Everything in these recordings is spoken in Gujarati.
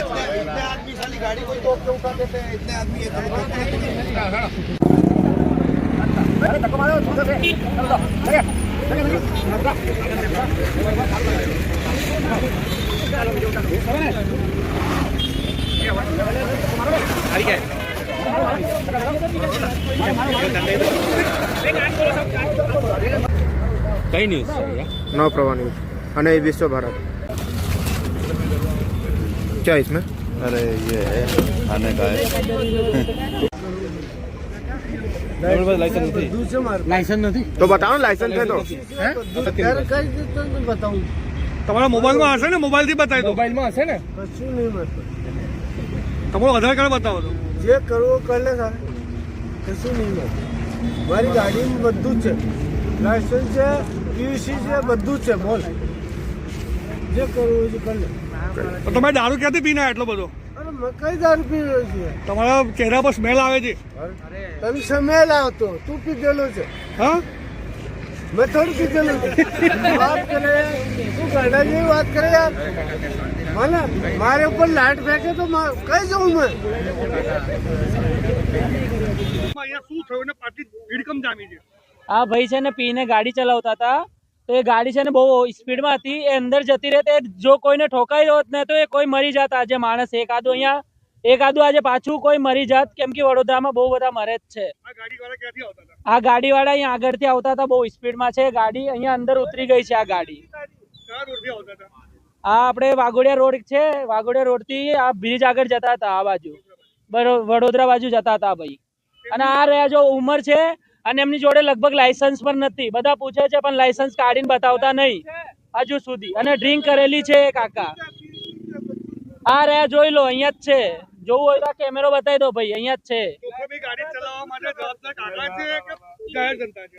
इतने आदमी साली गाड़ी कोई तोड़ के उठा देते हैं इतने आदमी है કઈ ન્યૂઝ છે नौ प्रवाह न्यूज અને विश्व भारत क्या है इसमें अरे ये है खाने का है લાયસન્સ નથી લાયસન્સ નથી તો બતાવો ને લાયસન્સ છે તો તમારા મોબાઈલમાં હશે ને મોબાઈલથી બતાવી દો મોબાઈલમાં હશે ને કશું નહીં મળતું તમારો આધાર કાર્ડ બતાવો તો જે કરવું કરી લે સાહેબ કશું નહીં મળતું મારી ગાડીમાં બધું જ છે લાયસન્સ છે પીયુસી છે બધું જ છે બોલ જે કરવું હોય એ કરી લે તો તમે દારૂ ક્યાંથી પીને એટલો બધો? કઈ દારૂ પી રહ્યો છે? તમારા ચહેરા પર સ્મેલ આવે છે. તને સમય લાવતો તું પીધેલો છે. હા? મેં થોડું પીધેલું છે. વાત કરે. તું ગાડા જેવી વાત કરે યાર. મને મારે ઉપર લાઈટ ફેંકે તો મા- કઈ જવું મેં? અહીંયા શું થયું ને પાછી ભીડકમ જામી છે? આ ભાઈ છે ને પીને ગાડી ચલાવતા હતા. તો એ ગાડી છે ને બહુ સ્પીડમાં હતી એ અંદર જતી રહે તે જો કોઈને ઠોકાઈ હોત ને તો એ કોઈ મરી જાત આજે માણસ. એકાદું અહીંયા એકાદું આજે પાછું કોઈ મરી જાત કેમ કે વડોદરામાં બહુ બધા મરે જ છે. આ આ ગાડીવાળા અહીંયા આગળથી આવતા હતા બહુ સ્પીડમાં છે. ગાડી અહીંયા અંદર ઉતરી ગઈ છે આ ગાડી. આ આપણે વાઘોડિયા રોડ છે વાઘોડિયા રોડથી આ બ્રિજ આગળ જતા હતા આ બાજુ. વડોદરા બાજુ જતા હતા ભાઈ. અને આ રહ્યા જો ઉંમર છે અને એમની જોડે લગભગ લાયસન્સ પણ નથી. બધા પૂછે છે, પણ લાયસન્સ કાઢીને બતાવતા નહીં. હજુ સુધી. અને ડ્રિંક કરેલી છે કાકા. આ રહ્યા જોઈ લો, અહીંયા જ છે. જોવું હોય તો કેમેરો બતાવી દો ભાઈ, અહીંયા જ છે.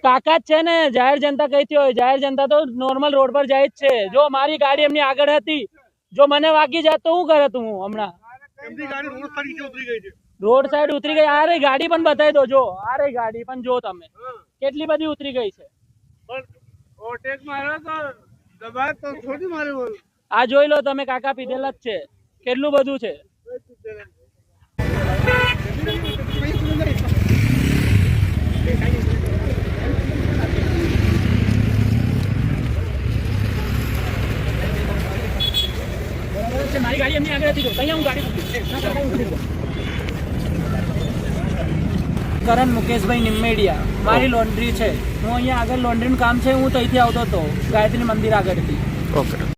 કાકા જ છે ને, જાહેર જનતા કહીતી હોય. જાહેર જનતા તો નોર્મલ રોડ પર જાય જ છે. જો મારી ગાડી એમની આગળ હતી, જો મને વાગી જાત તો હું કરત હું હમણાં. એમની ગાડી રોડ પર ઉતરી ગઈ છે. રોડ સાઈડ ઉતરી ગઈ. આ ગાડી પણ બતાવી દો જો. આ ગાડી પણ જો તમે. કેટલી બધી ઉતરી ગઈ છે? ઓટેક મારો તો દબાય તો થોડી મારે બોલ આ જોઈ લો તમે કાકા પીધેલા જ છે. કેટલું બધું છે? મારી ગાડી એમની આગળ હતી જો. અહીંયા હું ગાડી. કરણ મુકેશભાઈ નિમ્મેડિયા મારી લોન્ડ્રી છે. હું અહીંયા આગળ લોન્ડ્રીનું કામ છે હું ત્યાંથી આવતો હતો ગાયત્રી મંદિર આગળથી. ઓકે.